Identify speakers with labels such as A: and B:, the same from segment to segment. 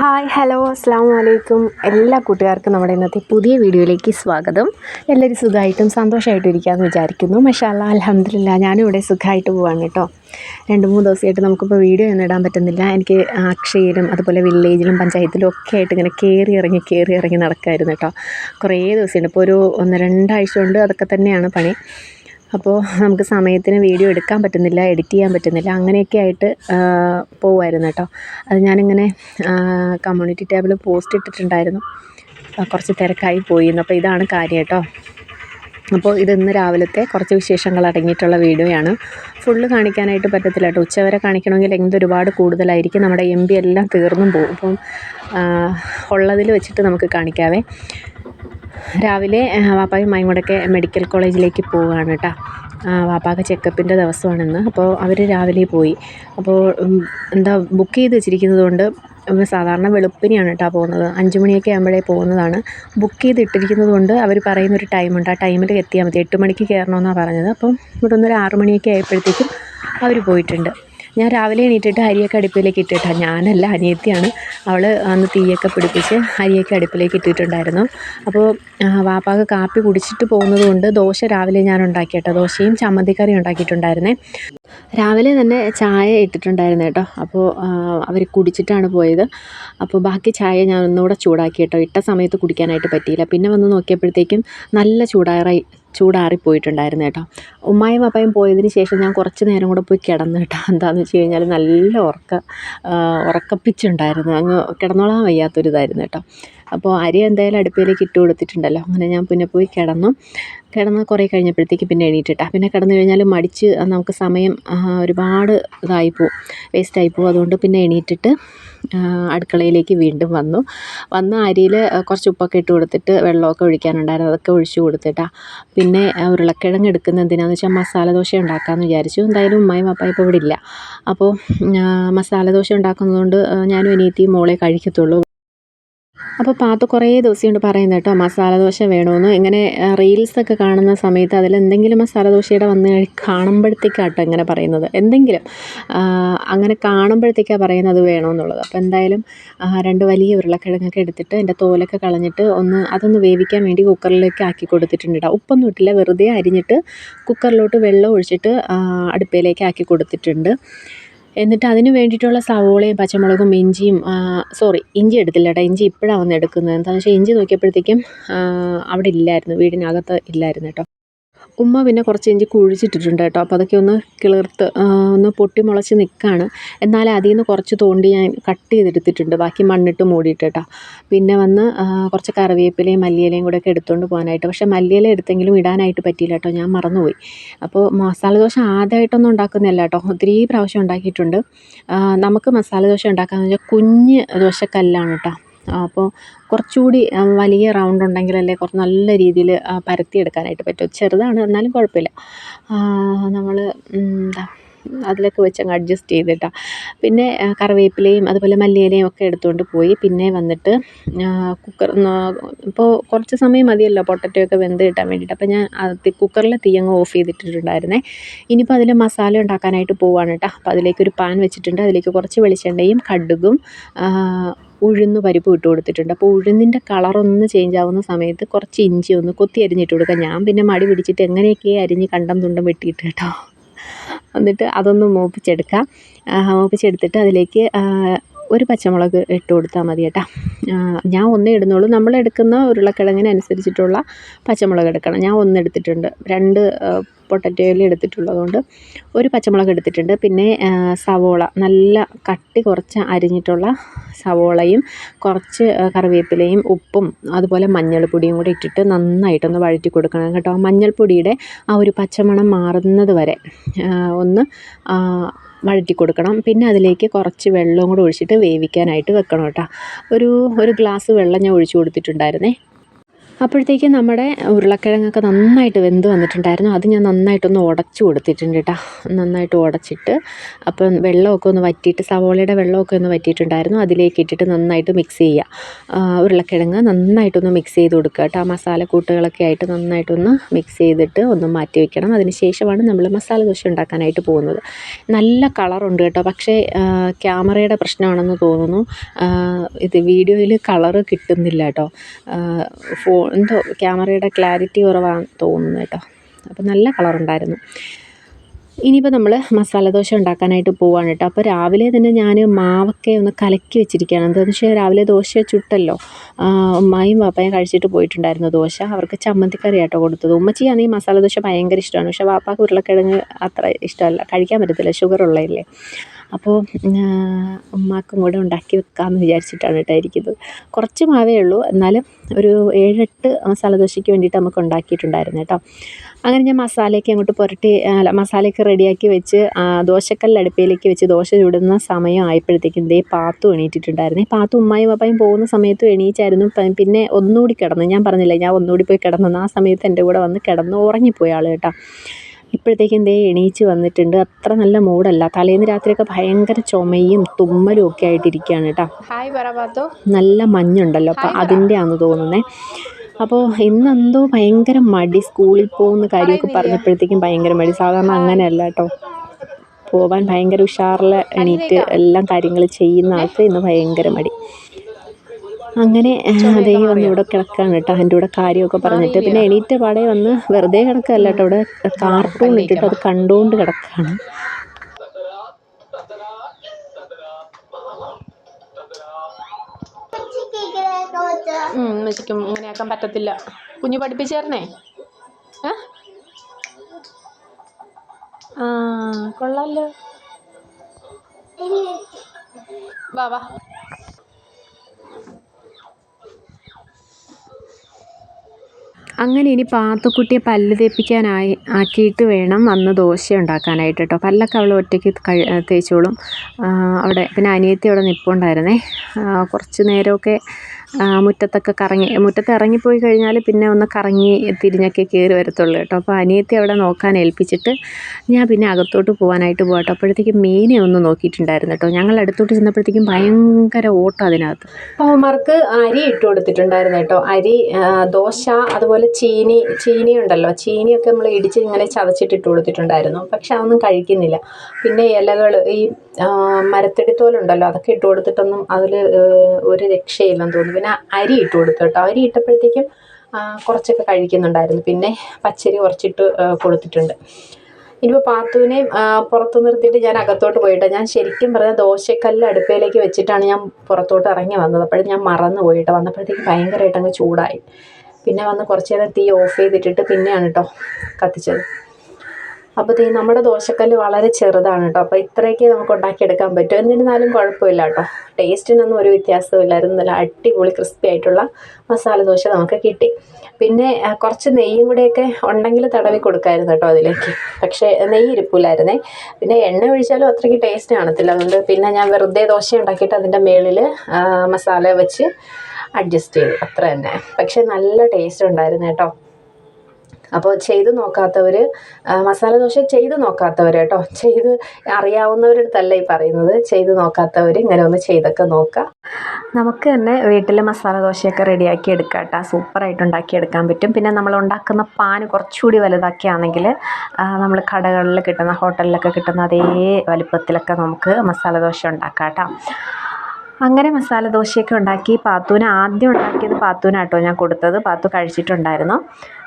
A: Hi hello അസ്സാം വലൈക്കും എല്ലാ കൂട്ടുകാർക്കും നമ്മുടെ ഇന്നത്തെ പുതിയ വീഡിയോയിലേക്ക് സ്വാഗതം. എല്ലാവരും സുഖമായിട്ടും സന്തോഷമായിട്ടും ഇരിക്കാമെന്ന് വിചാരിക്കുന്നു. മഷാല്ല അലഹമില്ല ഞാനും ഇവിടെ സുഖമായിട്ട് പോവാണ് കേട്ടോ. രണ്ട് മൂന്ന് ദിവസമായിട്ട് നമുക്കിപ്പോൾ വീഡിയോ ഒന്നും ഇടാൻ പറ്റുന്നില്ല. എനിക്ക് അക്ഷയിലും അതുപോലെ വില്ലേജിലും പഞ്ചായത്തിലും ഒക്കെ ആയിട്ട് ഇങ്ങനെ കയറി ഇറങ്ങി കയറി ഇറങ്ങി നടക്കായിരുന്നു കേട്ടോ. കുറേ ദിവസമുണ്ട് ഇപ്പോൾ ഒരു ഒന്ന് രണ്ടാഴ്ച കൊണ്ട് അതൊക്കെ തന്നെയാണ് പണി. അപ്പോൾ നമുക്ക് സമയത്തിന് വീഡിയോ എടുക്കാൻ പറ്റുന്നില്ല എഡിറ്റ് ചെയ്യാൻ പറ്റുന്നില്ല അങ്ങനെയൊക്കെ ആയിട്ട് പോവുമായിരുന്നു കേട്ടോ. അത് ഞാനിങ്ങനെ കമ്മ്യൂണിറ്റി ടേബിൾ പോസ്റ്റ് ഇട്ടിട്ടുണ്ടായിരുന്നു. കുറച്ച് തിരക്കായി പോയി അപ്പോൾ ഇതാണ് കാര്യം കേട്ടോ. അപ്പോൾ ഇത് ഇന്ന് രാവിലത്തെ കുറച്ച് വിശേഷങ്ങൾ അടങ്ങിയിട്ടുള്ള വീഡിയോയാണ്. ഫുള്ള് കാണിക്കാനായിട്ട് പറ്റത്തില്ല കേട്ടോ. ഉച്ചവരെ കാണിക്കണമെങ്കിൽ ലെങ്ത് ഒരുപാട് കൂടുതലായിരിക്കും. നമ്മുടെ എം ബി എല്ലാം തീർന്നും പോകും. അപ്പം ഉള്ളതിൽ വെച്ചിട്ട് നമുക്ക് കാണിക്കാവേ. രാവിലെ വാപ്പായും ഉമ്മയും കൂടെയൊക്കെ മെഡിക്കൽ കോളേജിലേക്ക് പോവുകയാണ് കേട്ടോ വാപ്പാക്ക് ചെക്കപ്പിന്റെ ദിവസമാണിന്ന്. അപ്പോൾ അവർ രാവിലെ പോയി. അപ്പോൾ എന്താ ബുക്ക് ചെയ്ത് വെച്ചിരിക്കുന്നത് കൊണ്ട് സാധാരണ വെളുപ്പിനെയാണ് കേട്ടോ പോകുന്നത്. അഞ്ച് മണിയൊക്കെ ആകുമ്പോഴേ പോകുന്നതാണ്. ബുക്ക് ചെയ്തിട്ടിരിക്കുന്നത് കൊണ്ട് അവർ പറയുന്നൊരു ടൈമുണ്ട് ആ ടൈമിൽ എത്തിയാൽ മതി. എട്ട് മണിക്ക് കയറണമെന്നാണ് പറഞ്ഞത്. അപ്പം ഇവിടെ ഒന്നൊരു ആറ് മണിയൊക്കെ ആയപ്പോഴത്തേക്കും അവർ പോയിട്ടുണ്ട്. ഞാൻ രാവിലെ എണീറ്റിട്ട് അരിയൊക്കെ അടുപ്പിലേക്ക് ഇട്ടിട്ടാണ് ഞാനല്ല അനിയത്തിയാണ്. അവൾ അന്ന് തീയൊക്കെ പിടിപ്പിച്ച് അരിയൊക്കെ അടുപ്പിലേക്ക് ഇട്ടിട്ടുണ്ടായിരുന്നു. അപ്പോൾ വാപ്പാക്ക് കാപ്പി കുടിച്ചിട്ട് പോകുന്നത് കൊണ്ട് ദോശ രാവിലെ ഞാൻ ഉണ്ടാക്കിയിട്ടോ. ദോശയും ചമ്മന്തിക്കറിയും ഉണ്ടാക്കിയിട്ടുണ്ടായിരുന്നേ. രാവിലെ തന്നെ ചായ ഇട്ടിട്ടുണ്ടായിരുന്നു കേട്ടോ. അപ്പോൾ അവർ കുടിച്ചിട്ടാണ് പോയത്. അപ്പോൾ ബാക്കി ചായ ഞാൻ ഒന്നുകൂടെ ചൂടാക്കി കേട്ടോ ഇട്ട സമയത്ത് കുടിക്കാനായിട്ട് പറ്റിയില്ല. പിന്നെ വന്ന് നോക്കിയപ്പോഴത്തേക്കും നല്ല ചൂടാറായി ചൂടാറിപ്പോയിട്ടുണ്ടായിരുന്നു കേട്ടോ. ഉമ്മായും അപ്പായും പോയതിന് ശേഷം ഞാൻ കുറച്ച് നേരം കൂടെ പോയി കിടന്നു കേട്ടോ. എന്താണെന്ന് വെച്ച് കഴിഞ്ഞാൽ നല്ല ഉറക്ക ഉറക്കപ്പിച്ചുണ്ടായിരുന്നു. അങ്ങ് കിടന്നോളാൻ വയ്യാത്തൊരിതായിരുന്നു കേട്ടോ. അപ്പോൾ അരി എന്തായാലും അടുപ്പിലേക്ക് ഇട്ട് കൊടുത്തിട്ടുണ്ടല്ലോ. അങ്ങനെ ഞാൻ പിന്നെ പോയി കിടന്നു. കിടന്ന് കുറേ കഴിഞ്ഞപ്പോഴത്തേക്ക് പിന്നെ എണീറ്റിട്ടാ. പിന്നെ കിടന്നു കഴിഞ്ഞാൽ മടിച്ച് നമുക്ക് സമയം ഒരുപാട് ഇതായി പോവും. വേസ്റ്റായി പോവും. അതുകൊണ്ട് പിന്നെ എണീറ്റിട്ട് അടുക്കളയിലേക്ക് വീണ്ടും വന്നു. വന്ന് അരിയിൽ കുറച്ച് ഉപ്പൊക്കെ ഇട്ട് കൊടുത്തിട്ട് വെള്ളമൊക്കെ ഒഴിക്കാനുണ്ടായിരുന്നു. അതൊക്കെ ഒഴിച്ച് കൊടുത്തിട്ടാ. പിന്നെ ഉരുളക്കിഴങ്ങ് എടുക്കുന്ന എന്തിനാന്ന് വെച്ചാൽ മസാല ദോശ ഉണ്ടാക്കാമെന്ന് വിചാരിച്ചു. എന്തായാലും ഉമ്മായും പപ്പായും ഇപ്പോൾ ഇവിടെ ഇല്ല. അപ്പോൾ മസാല ദോശ ഉണ്ടാക്കുന്നതുകൊണ്ട് ഞാനും അനിയത്തിയും മോളെ കഴിക്കത്തുള്ളൂ. അപ്പോൾ പാത്തു കുറേ ദിവസം കൊണ്ട് പറയുന്നത് കേട്ടോ മസാല ദോശ വേണമെന്ന് ഇങ്ങനെ റീൽസൊക്കെ കാണുന്ന സമയത്ത് അതിൽ എന്തെങ്കിലും മസാല ദോശയുടെ വന്ന് കാണുമ്പോഴത്തേക്കാട്ടോ ഇങ്ങനെ പറയുന്നത്. എന്തെങ്കിലും അങ്ങനെ കാണുമ്പോഴത്തേക്കാണ് പറയുന്നത് വേണമെന്നുള്ളത് അപ്പോൾ എന്തായാലും രണ്ട് വലിയ ഉരുളക്കിഴങ്ങൊക്കെ എടുത്തിട്ട് എന്റെ തോലൊക്കെ കളഞ്ഞിട്ട് ഒന്ന് അതൊന്ന് വേവിക്കാൻ വേണ്ടി കുക്കറിലേക്ക് ആക്കി കൊടുത്തിട്ടുണ്ട് കേട്ടോ ഉപ്പൊന്നും ഇട്ടില്ല വെറുതെ അരിഞ്ഞിട്ട് കുക്കറിലോട്ട് വെള്ളം ഒഴിച്ചിട്ട് അടുപ്പയിലേക്ക് ആക്കി കൊടുത്തിട്ടുണ്ട്. എന്നിട്ട് അതിന് വേണ്ടിയിട്ടുള്ള സവോളയും പച്ചമുളകും ഇഞ്ചിയും സോറി ഇഞ്ചി എടുത്തില്ല കേട്ടോ ഇഞ്ചി ഇപ്പോഴാണ് വന്ന് എടുക്കുന്നത്. എന്താണെന്ന് വെച്ചാൽ ഇഞ്ചി നോക്കിയപ്പോഴത്തേക്കും അവിടെ ഇല്ലായിരുന്നു. വീടിനകത്ത് ഇല്ലായിരുന്നു കേട്ടോ ഉമ്മ പിന്നെ കുറച്ച് ഇഞ്ചി കുഴിച്ചിട്ടിട്ടുണ്ട് കേട്ടോ. അപ്പോൾ അതൊക്കെ ഒന്ന് കിളിർത്ത് ഒന്ന് പൊട്ടി മുളച്ച് നിൽക്കുകയാണ് എന്നാൽ അതിൽ നിന്ന് കുറച്ച് തോണ്ടി ഞാൻ കട്ട് ചെയ്തെടുത്തിട്ടുണ്ട്. ബാക്കി മണ്ണിട്ട് മൂടിയിട്ട് കേട്ടോ. പിന്നെ വന്ന് കുറച്ച് കറിവേപ്പിലയും മല്ലിയിലയും കൂടെ ഒക്കെ എടുത്തുകൊണ്ട് പോകാനായിട്ട്. പക്ഷേ മല്ലിയില എടുത്തെങ്കിലും ഇടാനായിട്ട് പറ്റിയില്ല കേട്ടോ. ഞാൻ മറന്നുപോയി. അപ്പോൾ മസാല ദോശ ആദ്യമായിട്ടൊന്നും ഉണ്ടാക്കുന്നില്ല കേട്ടോ. ഒത്തിരി പ്രാവശ്യം ഉണ്ടാക്കിയിട്ടുണ്ട്. നമുക്ക് മസാല ദോശ ഉണ്ടാക്കാമെന്ന് വെച്ചാൽ കുഞ്ഞ് ദോശക്കല്ലാണ് കേട്ടോ. അപ്പോൾ കുറച്ചുകൂടി വലിയ റൗണ്ട് ഉണ്ടെങ്കിലല്ലേ കുറച്ച് നല്ല രീതിയിൽ പരത്തിയെടുക്കാനായിട്ട് പറ്റും. ചെറുതാണ് എന്നാലും കുഴപ്പമില്ല. നമ്മൾ എന്താ അതിലൊക്കെ വെച്ചങ്ങ് അഡ്ജസ്റ്റ് ചെയ്തിട്ടാണ് പിന്നെ കറിവേപ്പിലയും അതുപോലെ മല്ലിയിലയും ഒക്കെ എടുത്തുകൊണ്ട് പോയി. പിന്നെ വന്നിട്ട് കുക്കർ ഇപ്പോൾ കുറച്ച് സമയം മതിയല്ലോ പൊട്ടറ്റോ ഒക്കെ വെന്ത് കിട്ടാൻ വേണ്ടിയിട്ട്. അപ്പോൾ ഞാൻ കുക്കറിലെ തീ അങ്ങ് ഓഫ് ചെയ്തിട്ടിട്ടുണ്ടായിരുന്നേ. ഇനിയിപ്പോൾ അതിൽ മസാല ഉണ്ടാക്കാനായിട്ട് പോവുകയാണ് കേട്ടോ. അപ്പോൾ അതിലേക്ക് ഒരു പാൻ വെച്ചിട്ടുണ്ട്. അതിലേക്ക് കുറച്ച് വെളിച്ചെണ്ണയും കടുകും ഉഴുന്ന് പരിപ്പ് ഇട്ട് കൊടുത്തിട്ടുണ്ട്. അപ്പോൾ ഉഴുന്നിന്റെ കളറൊന്ന് ചേഞ്ച് ആവുന്ന സമയത്ത് കുറച്ച് ഇഞ്ചി ഒന്ന് കൊത്തി അരിഞ്ഞിട്ട് കൊടുക്കുക ഞാൻ പിന്നെ മടി പിടിച്ചിട്ട് എങ്ങനെയൊക്കെ അരിഞ്ഞ് കണ്ടം തുണ്ടം വെട്ടിയിട്ട് കേട്ടോ. എന്നിട്ട് അതൊന്ന് മൂപ്പിച്ചെടുക്കാം. മൂപ്പിച്ചെടുത്തിട്ട് അതിലേക്ക് ഒരു പച്ചമുളക് ഇട്ട് കൊടുത്താൽ മതി കേട്ടോ. ഞാൻ ഒന്നേ ഇടുന്നുള്ളൂ. നമ്മൾ എടുക്കുന്ന ഉരുളക്കിഴങ്ങിനനുസരിച്ചിട്ടുള്ള പച്ചമുളക് എടുക്കണം. ഞാൻ ഒന്ന് എടുത്തിട്ടുണ്ട് രണ്ട് പൊട്ടറ്റോയിൽ എടുത്തിട്ടുള്ളതുകൊണ്ട് ഒരു പച്ചമുളക് എടുത്തിട്ടുണ്ട്. പിന്നെ സവോള. നല്ല കട്ടി കുറച്ച് അരിഞ്ഞിട്ടുള്ള സവോളയും കുറച്ച് കറിവേപ്പിലയും ഉപ്പും അതുപോലെ മഞ്ഞൾപ്പൊടിയും കൂടി ഇട്ടിട്ട് നന്നായിട്ടൊന്ന് വഴറ്റി കൊടുക്കണം കേട്ടോ. മഞ്ഞൾപ്പൊടിയുടെ ആ ഒരു പച്ചമണം മാറുന്നത് വരെ ഒന്ന് വഴറ്റി കൊടുക്കണം. പിന്നെ അതിലേക്ക് കുറച്ച് വെള്ളവും കൂടെ ഒഴിച്ചിട്ട് വേവിക്കാനായിട്ട് വെക്കണം കേട്ടോ. ഒരു ഒരു ഗ്ലാസ് വെള്ളം ഞാൻ ഒഴിച്ചു കൊടുത്തിട്ടുണ്ടായിരുന്നേ. അപ്പോഴത്തേക്കും നമ്മുടെ ഉരുളക്കിഴങ്ങൊക്കെ നന്നായിട്ട് വെന്ത് വന്നിട്ടുണ്ടായിരുന്നു. അത് ഞാൻ നന്നായിട്ടൊന്ന് ഉടച്ചു കൊടുത്തിട്ടുണ്ട് കേട്ടോ. നന്നായിട്ട് ഉടച്ചിട്ട് അപ്പം വെള്ളമൊക്കെ ഒന്ന് വറ്റിയിട്ട് സവോളയുടെ വെള്ളമൊക്കെ ഒന്ന് വറ്റിയിട്ടുണ്ടായിരുന്നു. അതിലേക്ക് ഇട്ടിട്ട് നന്നായിട്ട് മിക്സ് ചെയ്യുക. ഉരുളക്കിഴങ്ങ് നന്നായിട്ടൊന്ന് മിക്സ് ചെയ്ത് കൊടുക്കുക കേട്ടോ. ആ മസാലക്കൂട്ടുകളൊക്കെ ആയിട്ട് നന്നായിട്ടൊന്ന് മിക്സ് ചെയ്തിട്ട് ഒന്ന് മാറ്റി വെക്കണം. അതിന് ശേഷമാണ് നമ്മൾ മസാല ദോശ ഉണ്ടാക്കാനായിട്ട് പോകുന്നത്. നല്ല കളറുണ്ട് കേട്ടോ. പക്ഷേ ക്യാമറയുടെ പ്രശ്നമാണെന്ന് തോന്നുന്നു. ഇത് വീഡിയോയിൽ കളറ് കിട്ടുന്നില്ല കേട്ടോ. ഫോ എന്തോ ക്യാമറയുടെ ക്ലാരിറ്റി കുറവാണെന്ന് തോന്നുന്നു കേട്ടോ. അപ്പോൾ നല്ല കളറുണ്ടായിരുന്നു ഇനിയിപ്പോൾ നമ്മൾ മസാല ദോശ ഉണ്ടാക്കാനായിട്ട് പോവാണ് കേട്ടോ. അപ്പോൾ രാവിലെ തന്നെ ഞാൻ മാവൊക്കെ ഒന്ന് കലക്കി വെച്ചിരിക്കുകയാണ്. എന്താണെന്ന് വെച്ചാൽ രാവിലെ ദോശ ചുട്ടല്ലോ. ഉമ്മയും പാപ്പയും കഴിച്ചിട്ട് പോയിട്ടുണ്ടായിരുന്നു ദോശ. അവർക്ക് ചമ്മന്തിക്കറി ആട്ടോ കൊടുത്തത്. ഉമ്മച്ചിയാണെങ്കിൽ മസാല ദോശ ഭയങ്കര ഇഷ്ടമാണ്. പക്ഷേ വാപ്പാക്ക് ഉരുളക്കിഴങ്ങ് അത്ര ഇഷ്ടമല്ല. കഴിക്കാൻ പറ്റത്തില്ല. ഷുഗർ ഉള്ളതല്ലേ. അപ്പോൾ ഉമ്മാക്കും കൂടെ ഉണ്ടാക്കി വെക്കാമെന്ന് വിചാരിച്ചിട്ടാണ് കേട്ടോ ഇരിക്കുന്നത്. കുറച്ച് മാവേ ഉള്ളൂ. എന്നാലും ഒരു ഏഴെട്ട് മസാല ദോശയ്ക്ക് വേണ്ടിയിട്ട് നമുക്ക് ഉണ്ടാക്കിയിട്ടുണ്ടായിരുന്നു കേട്ടോ. അങ്ങനെ ഞാൻ മസാലയൊക്കെ അങ്ങോട്ട് പുരട്ടി അല്ല മസാലയൊക്കെ റെഡിയാക്കി വെച്ച് ദോശക്കല്ല് അടുപ്പിലേക്ക് വെച്ച് ദോശ ചുടുന്ന സമയം ആയപ്പോഴത്തേക്കും ദേ പാത്തു എണീറ്റിട്ടുണ്ടായിരുന്നു. ഈ പാത്തു ഉമ്മായും അപ്പായും പോകുന്ന സമയത്ത് എണീച്ചായിരുന്നു. പിന്നെ ഒന്നുകൂടി കിടന്നു. ഞാൻ പറഞ്ഞില്ല ഞാൻ ഒന്നുകൂടി പോയി കിടന്നു. ആ സമയത്ത് എന്റെ കൂടെ വന്ന് കിടന്ന് ഉറങ്ങിപ്പോയി ആൾ കേട്ടോ. ഇപ്പോഴത്തേക്കും ദേ എണീച്ച് വന്നിട്ടുണ്ട്. അത്ര നല്ല മൂടല്ല തലേന്ന് രാത്രിയൊക്കെ ഭയങ്കര ചുമയും തുമ്മലും ഒക്കെ ആയിട്ടിരിക്കുകയാണ് കേട്ടോ.
B: ഹായ്
A: നല്ല മഞ്ഞുണ്ടല്ലോ. അപ്പോൾ അതിന്റെ ആണെന്ന് തോന്നുന്നത് അപ്പോൾ ഇന്നെന്തോ ഭയങ്കര മടി. സ്കൂളിൽ പോകുന്ന കാര്യമൊക്കെ പറഞ്ഞപ്പോഴത്തേക്കും ഭയങ്കര മടി. സാധാരണ അങ്ങനെയല്ല കേട്ടോ. പോവാൻ ഭയങ്കര ഉഷാറിൽ എണീറ്റ് എല്ലാം കാര്യങ്ങൾ ചെയ്യുന്ന ആൾക്ക് ഇന്ന് ഭയങ്കര മടി. അങ്ങനെ അതേ വന്ന് ഇവിടെ കിടക്കാണ് കേട്ടോ. എന്റെ കൂടെ കാര്യമൊക്കെ പറഞ്ഞിട്ട്. പിന്നെ എണീറ്റ പാടെ വന്ന് വെറുതെ കിടക്കല്ല കേട്ടോ. ഇവിടെ കാർട്ടൂൺ ഇട്ടിട്ട് അത് കണ്ടുകൊണ്ട് കിടക്കാണ്.
B: ഉമ്മച്ചിക്കും ഇങ്ങനെയാക്കാൻ പറ്റത്തില്ല. കുഞ്ഞു പഠിപ്പിച്ചേർന്നേ? ആ കൊള്ളാലോ. വാ വാ.
A: അങ്ങനെ ഇനി പാത്തുക്കുട്ടിയെ പല്ല് തേപ്പിക്കാനായി ആക്കിയിട്ട് വേണം അന്ന് ദോശ ഉണ്ടാക്കാനായിട്ട് കേട്ടോ പല്ലൊക്കെ അവൾ ഒറ്റയ്ക്ക് കഴി തേച്ചോളും. അവിടെ പിന്നെ അനിയത്തി അവിടെ നിൽപ്പുണ്ടായിരുന്നേ കുറച്ച് നേരമൊക്കെ മുറ്റത്തൊക്കെ കറങ്ങി മുറ്റത്ത് ഇറങ്ങിപ്പോയി കഴിഞ്ഞാൽ പിന്നെ ഒന്ന് കറങ്ങി തിരിഞ്ഞൊക്കെ കയറി വരത്തുള്ളൂ കേട്ടോ. അപ്പോൾ അനിയത്തി അവിടെ നോക്കാൻ ഏൽപ്പിച്ചിട്ട് ഞാൻ പിന്നെ അകത്തോട്ട് പോകാനായിട്ട് പോകട്ടോ അപ്പോഴത്തേക്കും മീനെ ഒന്ന് നോക്കിയിട്ടുണ്ടായിരുന്നു കേട്ടോ. ഞങ്ങൾ അടുത്തോട്ട് ചെന്നപ്പോഴത്തേക്കും ഭയങ്കര ഓട്ടം അതിനകത്ത്. അവന്മാർക്ക് അരി ഇട്ട് കൊടുത്തിട്ടുണ്ടായിരുന്നു കേട്ടോ. അരി ദോശ അതുപോലെ ചീനി ചീനി ഉണ്ടല്ലോ. ചീനിയൊക്കെ നമ്മൾ ഇടിച്ച് ഇങ്ങനെ ചതച്ചിട്ട് ഇട്ട് കൊടുത്തിട്ടുണ്ടായിരുന്നു. പക്ഷെ അതൊന്നും കഴിക്കുന്നില്ല. പിന്നെ ഇലകൾ ഈ മരത്തെടിത്തോലുണ്ടല്ലോ അതൊക്കെ ഇട്ട് കൊടുത്തിട്ടൊന്നും അതിൽ ഒരു രക്ഷയില്ലെന്ന് തോന്നുന്നു. പിന്നെ അരി ഇട്ട് കൊടുത്തു കേട്ടോ. അരി ഇട്ടപ്പോഴത്തേക്കും കുറച്ചൊക്കെ കഴിക്കുന്നുണ്ടായിരുന്നു. പിന്നെ പച്ചരി കുറച്ചിട്ട് കൊടുത്തിട്ടുണ്ട്. ഇനിയിപ്പോൾ പാത്തുവിനെയും പുറത്ത് നിർത്തിയിട്ട് ഞാൻ അകത്തോട്ട് പോയിട്ട് ഞാൻ ശരിക്കും പറഞ്ഞ ദോശക്കല്ല് അടുപ്പയിലേക്ക് വെച്ചിട്ടാണ് ഞാൻ പുറത്തോട്ട് ഇറങ്ങി വന്നത്. അപ്പോഴും ഞാൻ മറന്നു പോയിട്ട് വന്നപ്പോഴത്തേക്ക് ഭയങ്കരമായിട്ട് അങ്ങ് ചൂടായി. പിന്നെ വന്ന് കുറച്ച് നേരം തീ ഓഫ് ചെയ്തിട്ടിട്ട് പിന്നെയാണ് കേട്ടോ കത്തിച്ചത്. അപ്പോൾ ഈ നമ്മുടെ ദോശക്കല്ല് വളരെ ചെറുതാണ് കേട്ടോ അപ്പോൾ ഇത്രയൊക്കെ നമുക്ക് ഉണ്ടാക്കിയെടുക്കാൻ പറ്റും. എന്നിരുന്നാലും കുഴപ്പമില്ല കേട്ടോ ടേസ്റ്റിനൊന്നും ഒരു വ്യത്യാസവും ഇല്ലായിരുന്നു. നല്ല അടിപൊളി ക്രിസ്പി ആയിട്ടുള്ള മസാല ദോശ നമുക്ക് കിട്ടി. പിന്നെ കുറച്ച് നെയ്യും കൂടെയൊക്കെ ഉണ്ടെങ്കിൽ തടവി കൊടുക്കായിരുന്നു കേട്ടോ അതിലേക്ക്. പക്ഷേ നെയ്യ് ഇരിപ്പില്ലായിരുന്നേ. പിന്നെ എണ്ണ ഒഴിച്ചാലും അത്രയ്ക്ക് ടേസ്റ്റ് കാണത്തില്ല. അതുകൊണ്ട് പിന്നെ ഞാൻ വെറുതെ ദോശ ഉണ്ടാക്കിയിട്ട് അതിന്റെ മേളിൽ മസാല വെച്ച് അഡ്ജസ്റ്റ് ചെയ്തു. അത്ര തന്നെ. പക്ഷേ നല്ല ടേസ്റ്റ് ഉണ്ടായിരുന്നു കേട്ടോ അപ്പോൾ ചെയ്ത് നോക്കാത്തവർ മസാല ദോശ ചെയ്ത് നോക്കാത്തവർ കേട്ടോ. ചെയ്ത് അറിയാവുന്നവരുടെ അടുത്തല്ല ഈ പറയുന്നത്. ചെയ്ത് നോക്കാത്തവർ ഇങ്ങനെ ഒന്ന് ചെയ്തൊക്കെ നോക്കുക നമുക്ക് തന്നെ വീട്ടിൽ മസാല ദോശയൊക്കെ റെഡിയാക്കി എടുക്കാം കേട്ടോ. സൂപ്പറായിട്ട് ഉണ്ടാക്കിയെടുക്കാൻ പറ്റും. പിന്നെ നമ്മൾ ഉണ്ടാക്കുന്ന പാൻ കുറച്ചുകൂടി വലുതാക്കിയാണെങ്കിൽ നമ്മൾ കടകളിൽ കിട്ടുന്ന ഹോട്ടലിലൊക്കെ കിട്ടുന്ന അതേ വലുപ്പത്തിലൊക്കെ നമുക്ക് മസാല ദോശ ഉണ്ടാക്കാം കേട്ടോ. അങ്ങനെ മസാല ദോശയൊക്കെ ഉണ്ടാക്കി പാത്തൂന് ആദ്യം ഉണ്ടാക്കിയത് പാത്തൂനാട്ടോ ഞാൻ കൊടുത്തത്. പാത്തു കഴിച്ചിട്ടുണ്ടായിരുന്നു.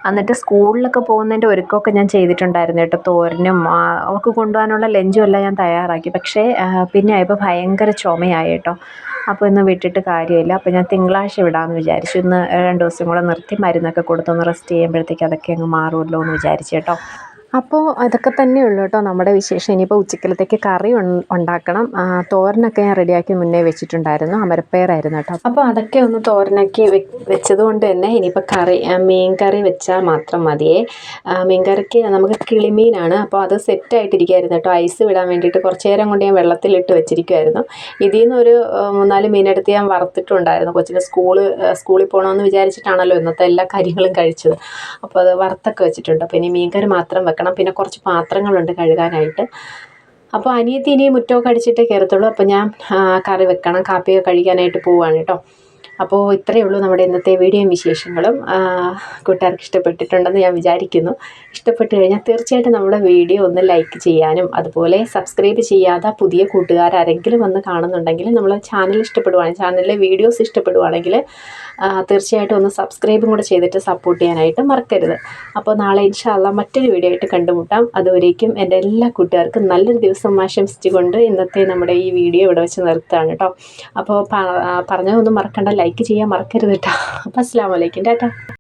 A: എന്നിട്ട് സ്കൂളിലൊക്കെ പോകുന്നതിന്റെ ഒരുക്കമൊക്കെ ഞാൻ ചെയ്തിട്ടുണ്ടായിരുന്നു കേട്ടോ. തോരനും അവൾക്ക് കൊണ്ടുപോകാനുള്ള ലഞ്ചും എല്ലാം ഞാൻ തയ്യാറാക്കി. പക്ഷേ പിന്നെ ആയപ്പോൾ ഭയങ്കര ചുമയായി കേട്ടോ. അപ്പോൾ ഇന്ന് വിട്ടിട്ട് കാര്യമില്ല. അപ്പോൾ ഞാൻ തിങ്കളാഴ്ച വിടാമെന്ന് വിചാരിച്ചു. ഇന്ന് രണ്ട് ദിവസം കൂടെ നിർത്തി മരുന്നൊക്കെ കൊടുത്തൊന്ന് റെസ്റ്റ് ചെയ്യുമ്പോഴത്തേക്ക് അതൊക്കെ അങ്ങ് മാറുമല്ലോ എന്ന് വിചാരിച്ചു കേട്ടോ. അപ്പോൾ അതൊക്കെ തന്നെ കേട്ടോ നമ്മുടെ വിശേഷം. ഇനിയിപ്പോൾ ഉച്ചക്കലത്തേക്ക് കറി ഉണ്ടാക്കണം. തോരനൊക്കെ ഞാൻ റെഡിയാക്കി മുന്നേ വെച്ചിട്ടുണ്ടായിരുന്നു. അമരപ്പയറായിരുന്നു കേട്ടോ അപ്പോൾ അതൊക്കെ ഒന്ന് തോരനാക്കി വെച്ചത് കൊണ്ട് തന്നെ ഇനിയിപ്പോൾ കറി മീൻ കറി വെച്ചാൽ മാത്രം മതിയേ. മീൻ കറിക്ക് നമുക്ക് കിളിമീനാണ്. അപ്പോൾ അത് സെറ്റായിട്ടിരിക്കുകയായിരുന്നു കേട്ടോ ഐസ് വിടാൻ വേണ്ടിയിട്ട് കുറച്ച് നേരം കൊണ്ട് ഞാൻ വെള്ളത്തിലിട്ട് വെച്ചിരിക്കുമായിരുന്നു ഇതിൽ നിന്ന് ഒരു ആ, മൂന്നാൽ മീനെടുത്ത് ഞാൻ വറുത്തിട്ടുണ്ടായിരുന്നു. കൊച്ചിന് സ്കൂൾ സ്കൂളിൽ പോകണമെന്ന് വിചാരിച്ചിട്ടാണല്ലോ ഇന്നത്തെ എല്ലാ കാര്യങ്ങളും കഴിച്ചത്. അപ്പോൾ അത് വറുത്തൊക്കെ വെച്ചിട്ടുണ്ട്. അപ്പോൾ ഇനി മീൻ കറി മാത്രം വെക്കണം. പിന്നെ കുറച്ച് പാത്രങ്ങളുണ്ട് കഴുകാനായിട്ട്. അപ്പോൾ അനിയത്തി ഇനി മുറ്റമൊക്കെ അടിച്ചിട്ടേ കയറത്തുള്ളൂ. അപ്പോൾ ഞാൻ കറി വെക്കണം. കാപ്പിയൊക്കെ കഴിക്കാനായിട്ട് പോവുകയാണ് കേട്ടോ. അപ്പോൾ ഇത്രയേ ഉള്ളൂ നമ്മുടെ ഇന്നത്തെ വീഡിയോ വിശേഷങ്ങളും. കൂട്ടുകാർക്ക് ഇഷ്ടപ്പെട്ടിട്ടുണ്ടെന്ന് ഞാൻ വിചാരിക്കുന്നു. ഇഷ്ടപ്പെട്ട് കഴിഞ്ഞാൽ തീർച്ചയായിട്ടും നമ്മുടെ വീഡിയോ ഒന്ന് ലൈക്ക് ചെയ്യാനും അതുപോലെ സബ്സ്ക്രൈബ് ചെയ്യാതെ പുതിയ കൂട്ടുകാരാരെങ്കിലും വന്ന് കാണുന്നുണ്ടെങ്കിൽ നമ്മളെ ചാനൽ ഇഷ്ടപ്പെടുവാണെങ്കിൽ ചാനലിലെ വീഡിയോസ് ഇഷ്ടപ്പെടുവാണെങ്കിൽ തീർച്ചയായിട്ടും ഒന്ന് സബ്സ്ക്രൈബും കൂടെ ചെയ്തിട്ട് സപ്പോർട്ട് ചെയ്യാനായിട്ട് മറക്കരുത്. അപ്പോൾ നാളെ ഇൻഷാല്ല മറ്റൊരു വീഡിയോ ആയിട്ട് കണ്ടുമുട്ടാം. അതുവരേക്കും എന്റെ എല്ലാ കൂട്ടുകാർക്കും നല്ലൊരു ദിവസം ആശംസിച്ചുകൊണ്ട് ഇന്നത്തെ നമ്മുടെ ഈ വീഡിയോ ഇവിടെ വെച്ച് നിർത്തുകയാണ് കേട്ടോ. അപ്പോൾ പറഞ്ഞതൊന്നും മറക്കണ്ട. ലൈക്ക് ചെയ്യാൻ മറക്കരുത് കേട്ടോ അപ്പോൾ അസ്സാം വലൈക്കും ടാറ്റ